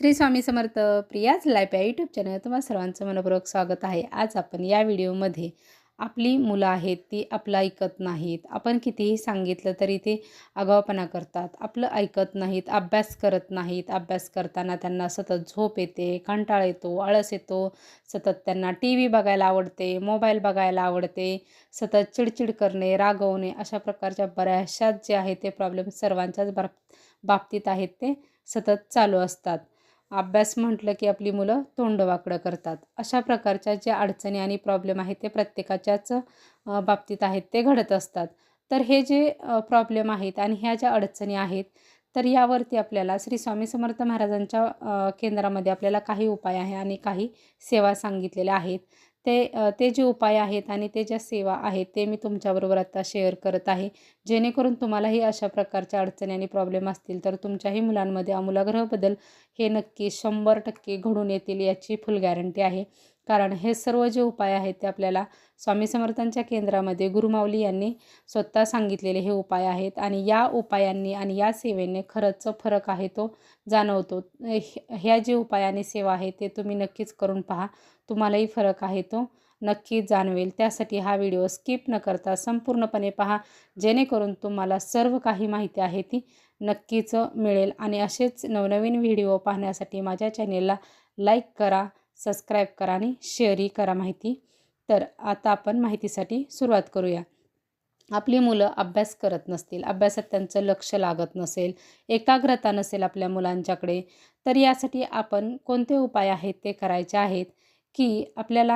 Shri Swami Samarth Priya's life या YouTube channel तुम्हाला सर्वांचं मनपूर्वक स्वागत आहे. आज आपण या व्हिडिओमध्ये आपली मुलं आहेत ती आपलं ऐकत नाहीत. आपण कितीही सांगितलं तरी ते आगावपणा करतात. आपलं ऐकत नाहीत अभ्यास करत नाहीत. अभ्यास करताना त्यांना सतत झोप येते कंटाळ येतो आळस येतो. सतत त्यांना टी व्ही बघायला आवडते मोबाईल बघायला आवडते. सतत चिडचिड करणे रागवणे अशा प्रकारच्या बऱ्याचशाच जे आहे ते प्रॉब्लेम सर्वांच्याच बाब बाबतीत आहेत ते सतत चालू असतात. अभ्यास म्हटलं की आपली मुलं तोंड वाकडं करतात. अशा प्रकारच्या ज्या अडचणी आणि प्रॉब्लेम आहेत ते प्रत्येकाच्याच बाबतीत आहेत ते घडत असतात. तर हे जे प्रॉब्लेम आहेत आणि ह्या ज्या अडचणी आहेत तर यावरती आपल्याला श्री स्वामी समर्थ महाराजांच्या केंद्रामध्ये आपल्याला काही उपाय आहे आणि काही सेवा सांगितलेल्या आहेत. ते ते जे उपाय आहेत आणि ते ज्या सेवा आहेत ते मी तुमच्याबरोबर आता शेअर करत आहे. जेणेकरून तुम्हालाही अशा प्रकारच्या अडचणी आणि प्रॉब्लेम असतील तर तुमच्याही मुलांमध्ये आमूलाग्रह बदल हे नक्की शंभर टक्के घडून येतील याची फुल गॅरंटी आहे. कारण हे सर्व जे उपाय आहेत ते आपल्याला स्वामी समर्थांच्या केंद्रामध्ये गुरुमाऊली यांनी स्वतः सांगितलेले हे उपाय आहेत आणि या उपायांनी आणि या सेवेने खरंच फरक आहे तो जाणवतो. ह्या ह्या जे उपाय आणि सेवा आहे ते तुम्ही नक्कीच करून पहा. तुम्हालाही फरक आहे तो नक्की जाणवेल. त्यासाठी हा व्हिडिओ स्किप न करता संपूर्णपणे पहा. जेणेकरून तुम्हाला सर्व काही माहिती आहे ती नक्कीच मिळेल. आणि असेच नवनवीन व्हिडिओ पाहण्यासाठी माझ्या चॅनेलला लाईक करा. सबस्क्राईब करा आणि शेअरही करा माहिती. तर आता आपण माहितीसाठी सुरुवात करूया. आपली मुलं अभ्यास करत नसतील अभ्यासात त्यांचं लक्ष लागत नसेल एकाग्रता नसेल आपल्या मुलांच्याकडे तर यासाठी आपण कोणते उपाय आहेत ते करायचे आहेत की आपल्याला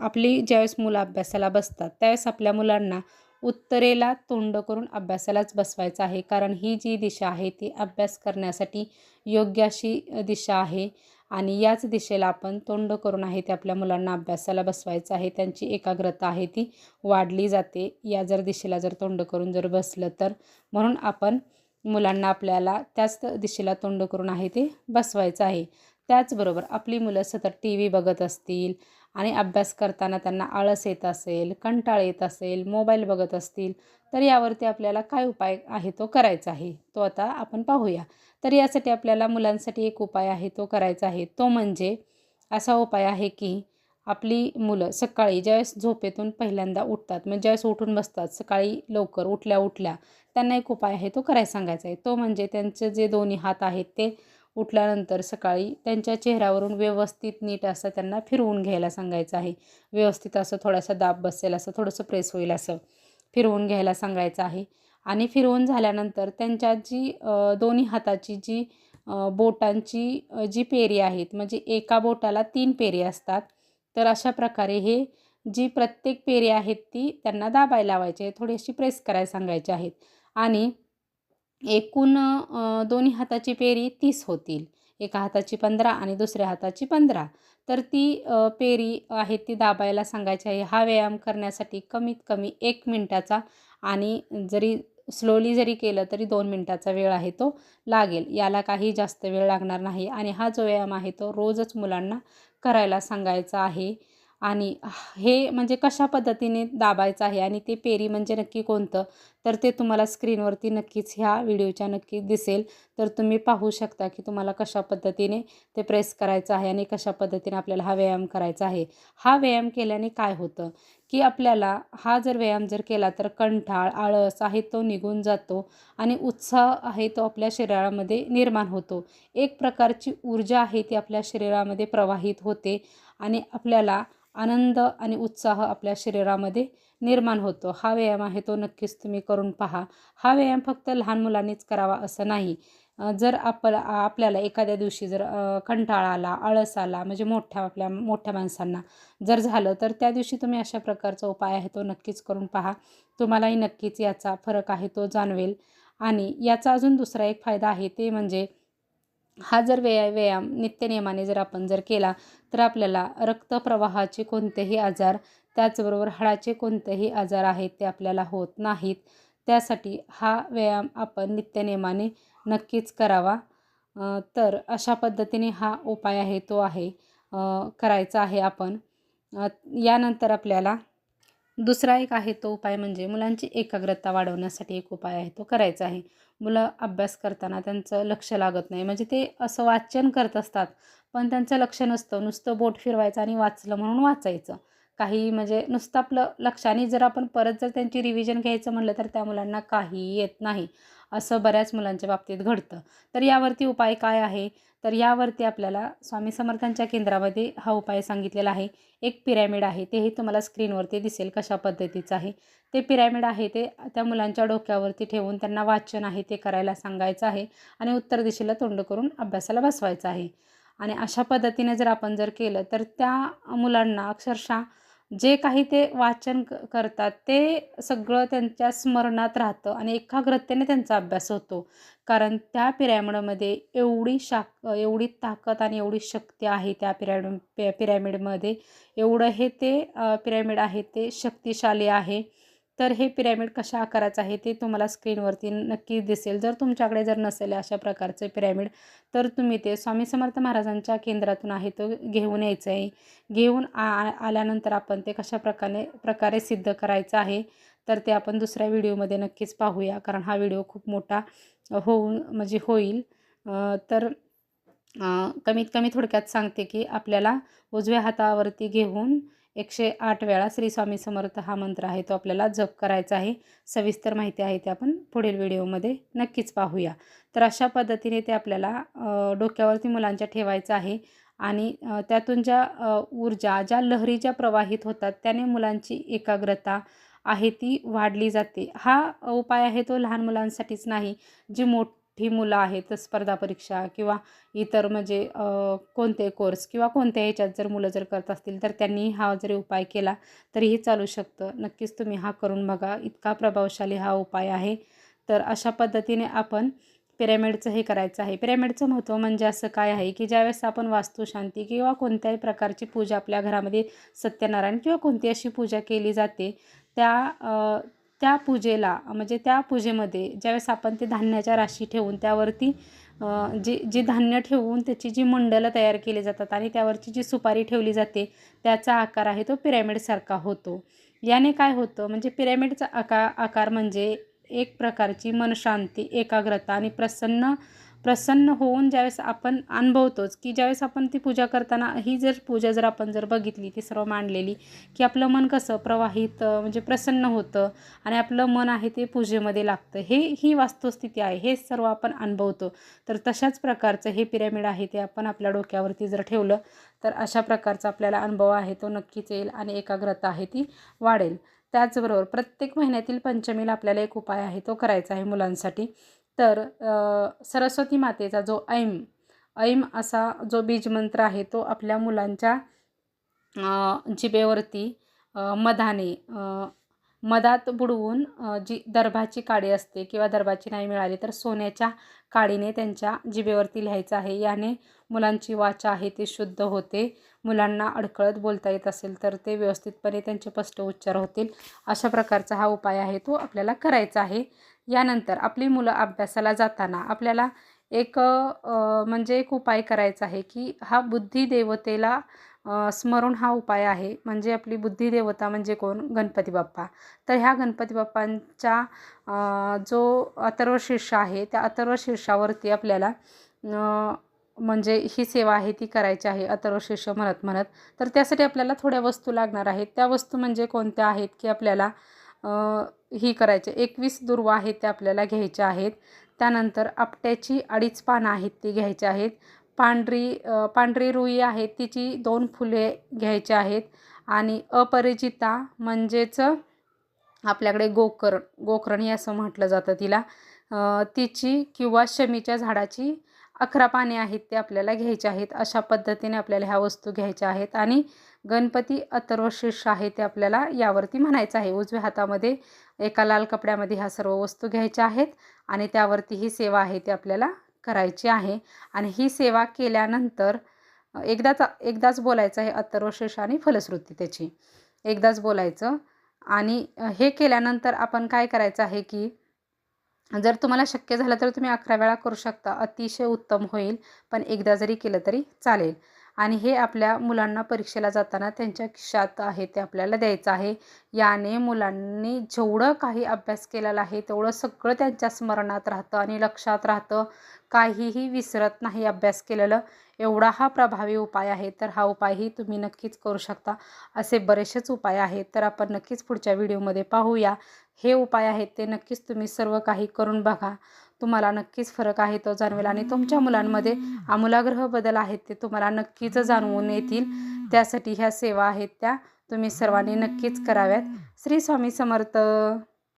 आपली ज्यावेळेस मुलं अभ्यासाला बसतात त्यावेळेस आपल्या मुलांना उत्तरेला तोंड करून अभ्यासालाच बसवायचं आहे. कारण ही जी दिशा आहे ती अभ्यास करण्यासाठी योग्य अशी दिशा आहे. आणि याच दिशेला आपण तोंड करून आहे ते आपल्या मुलांना अभ्यासाला बसवायचं आहे. त्यांची एकाग्रता आहे ती वाढली जाते. या जर दिशेला जर तोंड करून जर बसलं तर. म्हणून आपण मुलांना आपल्याला त्याच दिशेला तोंड करून आहे ते बसवायचं आहे. त्याचबरोबर आपली मुलं सतत टी व्ही बघत असतील आणि अभ्यास करताना त्यांना आळस येत असेल कंटाळ येत असेल मोबाईल बघत असतील तर यावरती आपल्याला काय उपाय आहे तो करायचा आहे तो आता आपण पाहूया. तर यासाठी आपल्याला मुलांसाठी एक उपाय आहे तो करायचा आहे. तो म्हणजे असा उपाय आहे की आपली मुलं सकाळी ज्यावेळेस झोपेतून पहिल्यांदा उठतात म्हणजे ज्यावेळेस उठून बसतात सकाळी लवकर उठल्या उठल्या त्यांना एक उपाय आहे तो करायला सांगायचा आहे. तो म्हणजे त्यांचे जे दोन्ही हात आहेत ते उठल्यानंतर सकाळी त्यांच्या चेहऱ्यावरून व्यवस्थित नीट असं त्यांना फिरवून घ्यायला सांगायचं आहे. व्यवस्थित असं थोडासा दाब बसेल असं थोडंसं प्रेस होईल असं फिरवून घ्यायला सांगायचं आहे. आणि फिरवून झाल्यानंतर त्यांच्या जी दोन्ही हाताची जी बोटांची जी पेरी आहेत म्हणजे एका बोटाला तीन पेरी असतात. तर अशा प्रकारे हे जी प्रत्येक पेरी आहेत ती त्यांना दाबायला लावायची आहे थोडीशी प्रेस करायला सांगायची आहेत. आणि एकूण दोन्ही हाताची पेरी तीस होतील. एका हाताची पंधरा आणि दुसऱ्या हाताची पंधरा. तर ती पेरी आहे ती दाबायला सांगायची आहे. हा व्यायाम करण्यासाठी कमीत कमी एक मिनटाचा आणि जरी स्लोली जरी केलं तरी दोन मिनटाचा वेळ आहे तो लागेल. याला काही जास्त वेळ लागणार नाही. आणि हा जो व्यायाम आहे तो रोजच मुलांना करायला सांगायचा आहे. आणि हे म्हणजे कशा पद्धतीने दाबायचं आहे आणि ते पेरी म्हणजे नक्की कोणतं? तर ते तुम्हाला स्क्रीनवरती नक्कीच ह्या व्हिडिओच्या नक्की दिसेल. तर तुम्ही पाहू शकता की तुम्हाला कशा पद्धतीने ते प्रेस करायचं आहे आणि कशा पद्धतीने आपल्याला हा व्यायाम करायचा आहे. हा व्यायाम केल्याने काय होतं? की आपल्याला हा जर व्यायाम जर केला तर कंठाळ आळस आहे तो निघून जातो आणि उत्साह आहे तो आपल्या शरीरामध्ये निर्माण होतो. एक प्रकारची ऊर्जा आहे ती आपल्या शरीरामध्ये प्रवाहित होते आणि आपल्याला आनंद आणि उत्साह आपल्या शरीरामध्ये निर्माण होतो. हा व्यायाम आहे तो नक्कीच तुम्ही करून पहा. हा व्यायाम फक्त लहान मुलांनीच करावा असं नाही. जर आपला आपल्याला एखाद्या दिवशी जर कंटाळा आला आळस आला म्हणजे मोठ्या आपल्या मोठ्या माणसांना जर झालं तर त्या दिवशी तुम्ही अशा प्रकारचा उपाय आहे तो नक्कीच करून पहा. तुम्हालाही नक्कीच याचा फरक आहे तो जाणवेल. आणि याचा अजून दुसरा एक फायदा आहे ते म्हणजे हा जर व्याया व्यायाम नित्यनियमाने जर आपण जर केला तर आपल्याला रक्तप्रवाहाचे कोणतेही आजार त्याचबरोबर हाडाचे कोणतेही आजार आहेत ते आपल्याला होत नाहीत. त्यासाठी हा व्यायाम आपण नित्यनियमाने नक्कीच करावा. तर अशा पद्धतीने हा उपाय आहे तो आहे करायचा आहे आपण. यानंतर आपल्याला दुसरा एक आहे तो उपाय म्हणजे मुलांची एकाग्रता वाढवण्यासाठी एक उपाय आहे तो करायचा आहे. मुलं अभ्यास करताना त्यांचं लक्ष लागत नाही म्हणजे ते असं वाचन करत असतात पण त्यांचं लक्ष नसतं. नुसतं बोट फिरवायचं आणि वाचलं म्हणून वाचायचं. काही म्हणजे नुसतं आपलं लक्षाने जर आपण परत जर त्यांची रिव्हिजन घ्यायचं म्हणलं तर त्या मुलांना काही येत नाही. असं बऱ्याच मुलांच्या बाबतीत घडतं. तर यावरती उपाय काय आहे? तर यावरती आपल्याला स्वामी समर्थांच्या केंद्रामध्ये हा उपाय सांगितलेला आहे. एक पिरॅमिड आहे. तेही तुम्हाला स्क्रीनवरती दिसेल कशा पद्धतीचं आहे. ते पिरॅमिड आहे ते त्या मुलांच्या डोक्यावरती ठेवून त्यांना वाचन आहे ते करायला सांगायचं आहे आणि उत्तर दिशेला तोंड करून अभ्यासाला बसवायचं आहे. आणि अशा पद्धतीने जर आपण जर केलं तर त्या मुलांना अक्षरशः जे काही ते वाचन क करतात ते सगळं त्यांच्या स्मरणात राहतं आणि एकाग्रतेने त्यांचा अभ्यास होतो. कारण त्या पिरॅमिडमध्ये एवढी शाक एवढी ताकद आणि एवढी शक्ती आहे त्या पिरॅमिड पिरॅमिडमध्ये. एवढं हे ते पिरॅमिड आहे ते शक्तिशाली आहे. तर हे पिरॅमिड कशा आकाराचं आहे ते तुम्हाला स्क्रीनवरती नक्की दिसेल. जर तुमच्याकडे जर नसेल अशा प्रकारचे पिरॅमिड तर तुम्ही ते स्वामी समर्थ महाराजांच्या केंद्रातून आहे तो घेऊन यायचं आहे घेऊन आ आल्यानंतर आपण ते कशा प्रकारे प्रकारे सिद्ध करायचं आहे तर ते आपण दुसऱ्या व्हिडिओमध्ये नक्कीच पाहूया कारण हा व्हिडिओ खूप मोठा होऊन म्हणजे होईल. तर कमीत कमी थोडक्यात सांगते की आपल्याला उजव्या हातावरती घेऊन एकशे आठ वेळा श्री स्वामी समर्थ हा मंत्र आहे तो आपल्याला जप करायचा आहे. सविस्तर माहिती आहे ते आपण पुढील व्हिडिओमध्ये नक्कीच पाहूया. तर अशा पद्धतीने ते आपल्याला डोक्यावरती मुलांच्या ठेवायचं आहे आणि त्यातून ज्या ऊर्जा ज्या लहरी ज्या प्रवाहित होतात त्याने मुलांची एकाग्रता आहे ती वाढली जाते. हा उपाय आहे तो लहान मुलांसाठीच नाही जी मोठ ही मुलं आहेत स्पर्धा परीक्षा किंवा इतर म्हणजे कोणते कोर्स किंवा कोणत्या ह्याच्यात जर मुलं जर करत असतील तर त्यांनी हा जरी उपाय केला तरीही चालू शकतं. नक्कीच तुम्ही हा करून बघा इतका प्रभावशाली हा उपाय आहे. तर अशा पद्धतीने आपण पिरॅमिडचं हे करायचं आहे. पिरॅमिडचं महत्त्व म्हणजे असं काय आहे की ज्यावेळेस आपण वास्तुशांती किंवा कोणत्याही प्रकारची पूजा आपल्या घरामध्ये सत्यनारायण किंवा कोणती अशी पूजा केली जाते त्या त्या पूजेला म्हणजे त्या पूजेमध्ये ज्यावेळेस आपण ते धान्याच्या राशी ठेवून त्यावरती जे जे धान्य ठेवून त्याची जी मंडलं तयार केली जातात आणि त्यावरची जी सुपारी ठेवली जाते त्याचा आकार आहे तो पिरॅमिडसारखा होतो. याने काय होतं म्हणजे पिरॅमिडचा आकार आकार म्हणजे एक प्रकारची मनशांती एकाग्रता आणि प्रसन्न प्रसन्न होऊन ज्यावेळेस आपण अनुभवतोच की ज्यावेळेस आपण ती पूजा करताना ही जर पूजा जर आपण जर बघितली ती सर्व मांडलेली की आपलं मन कसं प्रवाहित म्हणजे प्रसन्न होतं आणि आपलं मन आहे ते पूजेमध्ये लागतं हे ही वास्तुस्थिती आहे हे सर्व आपण अनुभवतो. तर तशाच प्रकारचं हे पिरॅमिड आहे ते आपण आपल्या डोक्यावरती जर ठेवलं तर अशा प्रकारचा आपल्याला अनुभव आहे तो नक्कीच येईल आणि एकाग्रता आहे ती वाढेल. त्याचबरोबर प्रत्येक महिन्यातील पंचमीला आपल्याला एक उपाय आहे तो करायचा आहे मुलांसाठी. तर सरस्वती मातेचा जो ऐम ऐम असा जो बीजमंत्र आहे तो आपल्या मुलांच्या जिभेवरती मधाने मधात बुडवून जी दर्भाची काडी असते किंवा दर्भाची नाही मिळाली तर सोन्याच्या काडीने त्यांच्या जिबेवरती लिहायचं आहे. याने मुलांची वाचा आहे ती शुद्ध होते. मुलांना अडखळत बोलता येत असेल तर ते व्यवस्थितपणे त्यांचे स्पष्ट उच्चार होतील. अशा प्रकारचा हा उपाय आहे तो आपल्याला करायचा आहे. यानंतर आपली मुलं अभ्यासाला जाताना आपल्याला एक म्हणजे एक उपाय करायचा आहे की हा बुद्धिदेवतेला स्मरण हा उपाय आहे. म्हणजे आपली बुद्धिदेवता म्हणजे कोण? गणपती बाप्पा. तर ह्या गणपती बाप्पांच्या जो अथर्व शीर्ष आहे त्या अथर्व शीर्षावरती आपल्याला म्हणजे ही सेवा आहे ती करायची आहे अथर्व शीर्ष म्हणत म्हणत. तर त्यासाठी आपल्याला थोड्या वस्तू लागणार आहेत. त्या वस्तू म्हणजे कोणत्या आहेत की आपल्याला ही करायचे. एकवीस दुर्वा आहेत त्या आपल्याला घ्यायच्या आहेत. त्यानंतर आपट्याची अडीच पानं आहेत ती घ्यायची आहेत. पांढरी पांढरी रुई आहे तिची दोन फुले घ्यायची आहेत. आणि अपरिचिता म्हणजेच आपल्याकडे गोकर्ण गोकर्णी असं म्हटलं जातं तिला. तिची किंवा शमीच्या झाडाची अकरा पाने आहेत ते आपल्याला घ्यायचे आहेत. अशा पद्धतीने आपल्याला ह्या वस्तू घ्यायच्या आहेत आणि गणपती अथर्व शीर्ष आहे ते आपल्याला यावरती म्हणायचं आहे. उजव्या हातामध्ये एका लाल कपड्यामध्ये ह्या सर्व वस्तू घ्यायच्या आहेत आणि त्यावरती ही सेवा आहे ती आपल्याला करायची आहे. आणि ही सेवा केल्यानंतर एकदाच एकदाच बोलायचं आहे अथर्वशीर्ष आणि फलश्रुती त्याची. एकदाच बोलायचं. आणि हे केल्यानंतर आपण काय करायचं आहे की जर तुम्हाला शक्य झालं तर तुम्ही अकरा वेळा करू शकता. अतिशय उत्तम होईल पण एकदा जरी केलं तरी चालेल. आणि हे आपल्या मुलांना परीक्षेला जाताना त्यांच्या खिशात आहे ते आपल्याला द्यायचं आहे. याने मुलांनी जेवढं काही अभ्यास केलेला आहे तेवढं सगळं त्यांच्या स्मरणात राहतं आणि लक्षात राहतं. काहीही विसरत नाही अभ्यास केलेलं. एवढा हा प्रभावी उपाय आहे तर हा उपायही तुम्ही नक्कीच करू शकता. असे बरेचसेच उपाय आहेत तर आपण नक्कीच पुढच्या व्हिडिओमध्ये पाहूया. हे उपाय आहेत ते नक्कीच तुम्ही सर्व काही करून बघा. तुम्हाला नक्कीच फरक आहे तो जाणवेल आणि तुमच्या मुलांमध्ये आमूलाग्रह बदल आहेत ते तुम्हाला नक्कीच जाणवून येतील. त्यासाठी ह्या सेवा आहेत त्या तुम्ही सर्वांनी नक्कीच कराव्यात. श्री स्वामी समर्थ.